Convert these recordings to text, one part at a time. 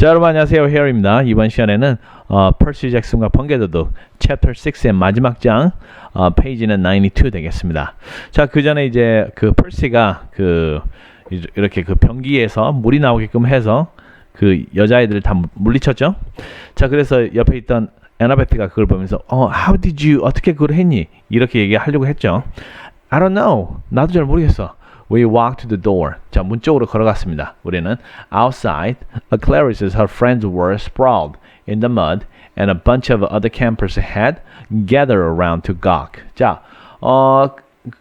자 여러분 안녕하세요. 헤어입니다. 이번 시간에는 어, 퍼시 잭슨과 번개도둑 챕터 6의 마지막 장 어, 페이지는 92 되겠습니다. 자 그 전에 이제 그 퍼시가 그 이- 이렇게 그 변기에서 물이 나오게끔 해서 그 여자애들을 다 물- 물리쳤죠? 자 그래서 옆에 있던 에나베트가 그걸 보면서 어 how did you 어떻게 그걸 했니? 이렇게 얘기하려고 했죠. I don't know. 나도 잘 모르겠어 We walked to the door. 자, 문 쪽으로 걸어갔습니다. 우리는 outside, Clarice and her friends were sprawled in the mud, and a bunch of other campers had gathered around to gawk. 자, 어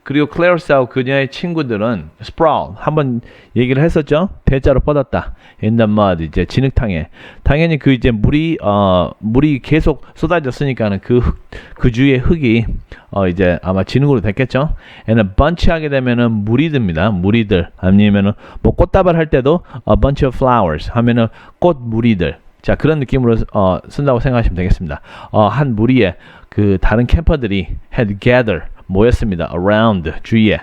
그리고 클레어스하고 그녀의 친구들은 sprawl 한번 얘기를 했었죠. 대자로 뻗었다. mud 이제 진흙탕에 당연히 그 이제 물이 어 물이 계속 쏟아졌으니까는 그흙그 주위의 흙이 어 이제 아마 진흙으로 됐겠죠. and a bunch 하게 되면은 물이 듭니다. 무리들 아니면은 뭐 꽃다발 할 때도 a bunch of flowers 하면은 꽃 무리들 자 그런 느낌으로 어, 쓴다고 생각하시면 되겠습니다. 어, 한 무리의 그 다른 캠퍼들이 had gather 모였습니다. around 주위에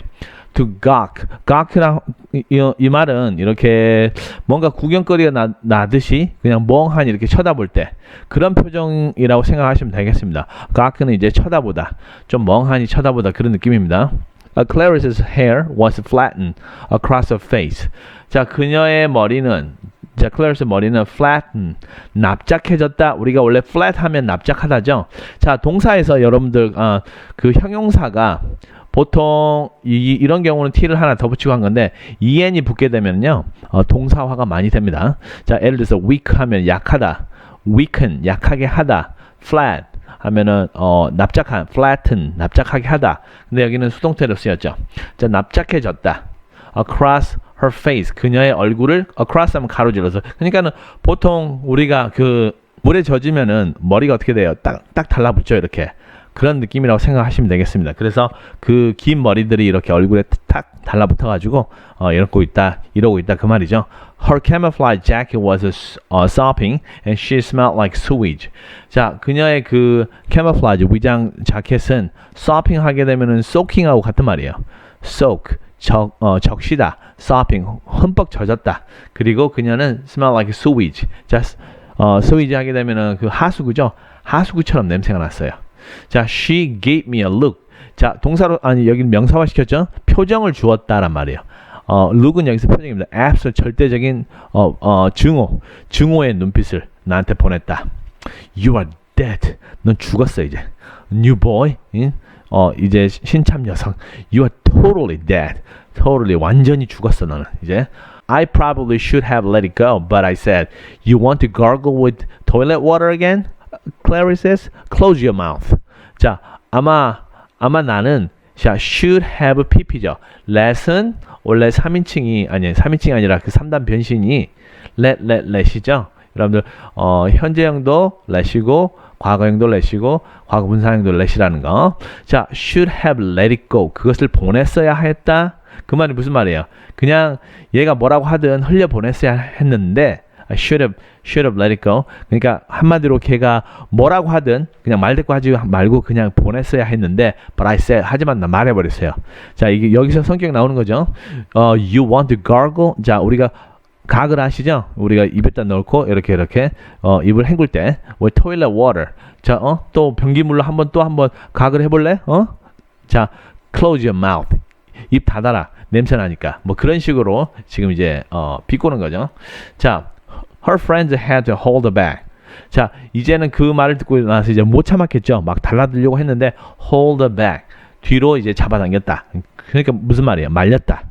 to gawk gawk랑 이, 이, 이 말은 이렇게 뭔가 구경거리가 나, 나듯이 그냥 멍하니 이렇게 쳐다볼 때 그런 표정이라고 생각하시면 되겠습니다. gawk는 이제 쳐다보다 좀 멍하니 쳐다보다 그런 느낌입니다. Uh, Clarice's hair was flattened across her face. 자, 그녀의 머리는 자, 클래리스 머리는 flatten, 납작해졌다. 우리가 원래 flat 하면 납작하다죠. 자, 동사에서 여러분들 어, 그 형용사가 보통 이, 이런 경우는 t를 하나 더 붙이고 한 건데 en이 붙게 되면요 어, 동사화가 많이 됩니다. 자, 예를 들어서 weak 하면 약하다, weaken 약하게 하다, flat 하면은 어 납작한 flatten 납작하게 하다. 근데 여기는 수동태로 쓰였죠. 자, 납작해졌다. across her face 그녀의 얼굴을 across 하면 가로질러서 그러니까는 보통 우리가 그 물에 젖으면은 머리가 어떻게 돼요? 딱 딱 달라붙죠 이렇게 그런 느낌이라고 생각하시면 되겠습니다. 그래서 그 긴 머리들이 이렇게 얼굴에 탁 달라붙어 가지고 어, 이러고 있다 이러고 있다 그 말이죠. Her camouflage jacket was uh, sopping and she smelled like sewage. 자, 그녀의 그 camouflage 위장 자켓은 sopping 하게 되면은 soaking하고 같은 말이에요. soak 적, 어, 적시다, sopping, 흠뻑 젖었다. 그리고 그녀는 smell like sewage. 자, 어, sewage 하게 되면은 그 하수구죠. 하수구처럼 냄새가 났어요. 자, she gave me a look. 자, 동사로 아니 여기 명사화 시켰죠. 표정을 주었다란 말이에요. 어, look은 여기서 표정입니다. absol 절대적인 어, 어, 증오, 증오의 눈빛을 나한테 보냈다. You are dead. 넌 죽었어 이제. New boy. 응? 어 이제 신참 녀석. You are totally dead. Totally 완전히 죽었어 너는 이제. I probably should have let it go, but I said, "You want to gargle with toilet water again?" Clary says, "Close your mouth." 자, 아마 아마 나는 자, should have pp죠. let은 원래 3인칭이 아니 3인칭이 아니라 그 3단 변신이 let let let이죠. 여러분들 어, 현재형도 let이고 과거형도 let이고 과거 분사형도 let이라는 거. 자, should have let it go. 그것을 보냈어야 했다. 그 말이 무슨 말이에요? 그냥 얘가 뭐라고 하든 흘려 보냈어야 했는데 should have should have let it go. 그러니까 한마디로 걔가 뭐라고 하든 그냥 말대꾸 하지 말고 그냥 보냈어야 했는데 but I said 하지만 나 말해버렸어요. 자 이게 여기서 성격 나오는 거죠. 어, you want to gargle. 자 우리가 각을 아시죠? 우리가 입에다 넣고 이렇게 이렇게 어, 입을 헹굴 때 with toilet water. 자, 어? 또 변기물로 한번 또 한번 각을 해볼래? 어? 자, close your mouth. 입 닫아라. 냄새 나니까. 뭐 그런 식으로 지금 이제 어, 비꼬는 거죠. 자, her friends had to hold her back. 자, 이제는 그 말을 듣고 나서 이제 못 참았겠죠. 막 달라들려고 했는데 hold her back. 뒤로 이제 잡아당겼다. 그러니까 무슨 말이에요? 말렸다.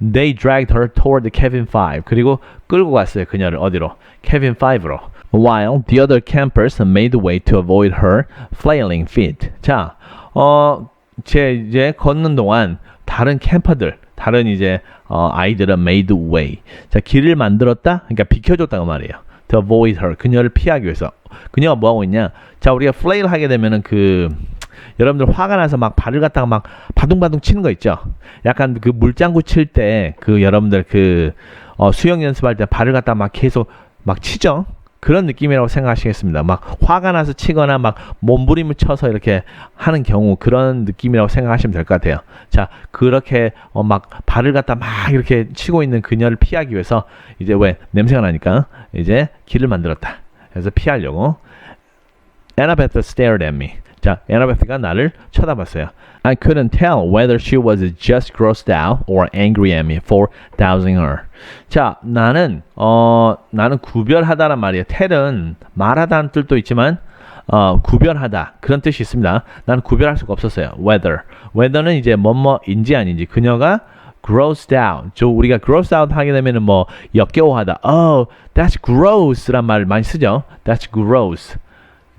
They dragged her toward cabin 5. 그리고 끌고 갔어요. 그녀를 어디로? cabin 5로. While the other campers made way to avoid her flailing feet. 자, 어, 제 이제 걷는 동안 다른 캠퍼들, 다른 이제 어, 아이들은 made way. 자, 길을 만들었다. 그러니까 비켜줬다고 말이에요. To avoid her. 그녀를 피하기 위해서. 그녀가 뭐 하고 있냐? 자, 우리가 flail 하게 되면은 그 여러분들 화가 나서 막 발을 갖다가 막 바둥바둥 치는 거 있죠. 약간 그 물장구 칠 때 그 여러분들 그 어, 수영 연습할 때 발을 갖다가 막 계속 막 치죠. 그런 느낌이라고 생각하시겠습니다. 막 화가 나서 치거나 막 몸부림을 쳐서 이렇게 하는 경우 그런 느낌이라고 생각하시면 될 것 같아요. 자, 그렇게 어, 막 발을 갖다 막 이렇게 치고 있는 그녀를 피하기 위해서 이제 왜 냄새가 나니까 이제 길을 만들었다. 그래서 피하려고 Annabeth stared at me. 자, Annabeth가 나를 쳐다봤어요. I couldn't tell whether she was just grossed out or angry at me for dousing her. 자, 나는 어 나는 구별하다란 말이에요. tell은 말하다는 뜻도 있지만 어 구별하다 그런 뜻이 있습니다. 나는 구별할 수가 없었어요. whether whether는 이제 뭐뭐인지 아닌지 그녀가 grossed out. 저 우리가 grossed out 하게 되면은 뭐 역겨워하다. Oh, that's gross란 말 많이 쓰죠. That's gross.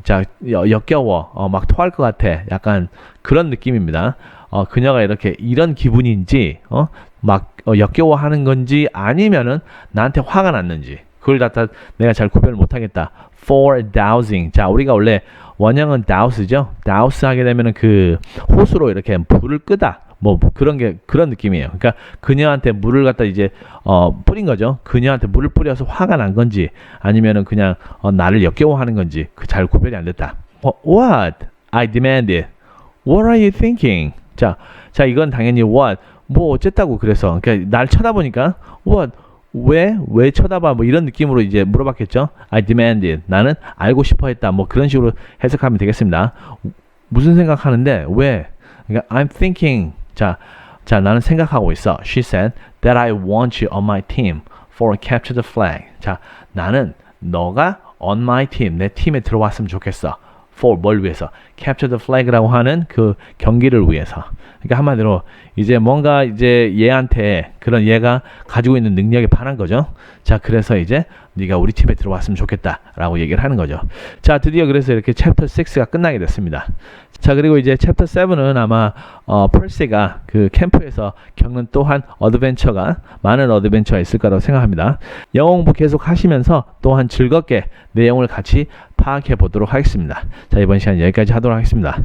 자, 여- 역겨워, 어, 막 토할 것 같아. 약간 그런 느낌입니다. 어, 그녀가 이렇게 이런 기분인지, 어, 막 어, 역겨워 하는 건지 아니면은 나한테 화가 났는지 그걸 갖다 내가 잘 구별을 못하겠다. For dousing. 자, 우리가 원래 원형은 dous죠. douse 하게 되면은 그 호수로 이렇게 불을 끄다. 뭐 그런 게 그런 느낌이에요. 그러니까 그녀한테 물을 갖다 이제 어 뿌린 거죠. 그녀한테 물을 뿌려서 화가 난 건지 아니면은 그냥 어, 나를 역겨워하는 건지 그 잘 구별이 안 됐다. 어, what? I demanded. What are you thinking? 자, 자 이건 당연히 what 뭐 어쨌다고 그래서 그러니까 날 쳐다보니까 what 왜? 왜 쳐다봐? 뭐 이런 느낌으로 이제 물어봤겠죠. I demanded. 나는 알고 싶어 했다. 뭐 그런 식으로 해석하면 되겠습니다. 무슨 생각하는데? 왜? 그러니까 I'm thinking. 자, 자 나는 생각하고 있어. She said that I want you on my team for capture the flag. 자, 나는 너가 on my team 내 팀에 들어왔으면 좋겠어. For 뭘 위해서? capture the flag라고 하는 그 경기를 위해서. 그러니까 한마디로 이제 뭔가 이제 얘한테 그런 얘가 가지고 있는 능력에 반한 거죠. 자, 그래서 이제 네가 우리 팀에 들어왔으면 좋겠다라고 얘기를 하는 거죠. 자, 드디어 그래서 이렇게 챕터 6가 끝나게 됐습니다. 자, 그리고 이제 챕터 7은 아마 어, 펄시가 그 캠프에서 겪는 또한 어드벤처가 많은 어드벤처가 있을 거라고 생각합니다. 영어 공부 계속 하시면서 또한 즐겁게 내용을 같이 파악해 보도록 하겠습니다. 자, 이번 시간 여기까지 하도록 하겠습니다.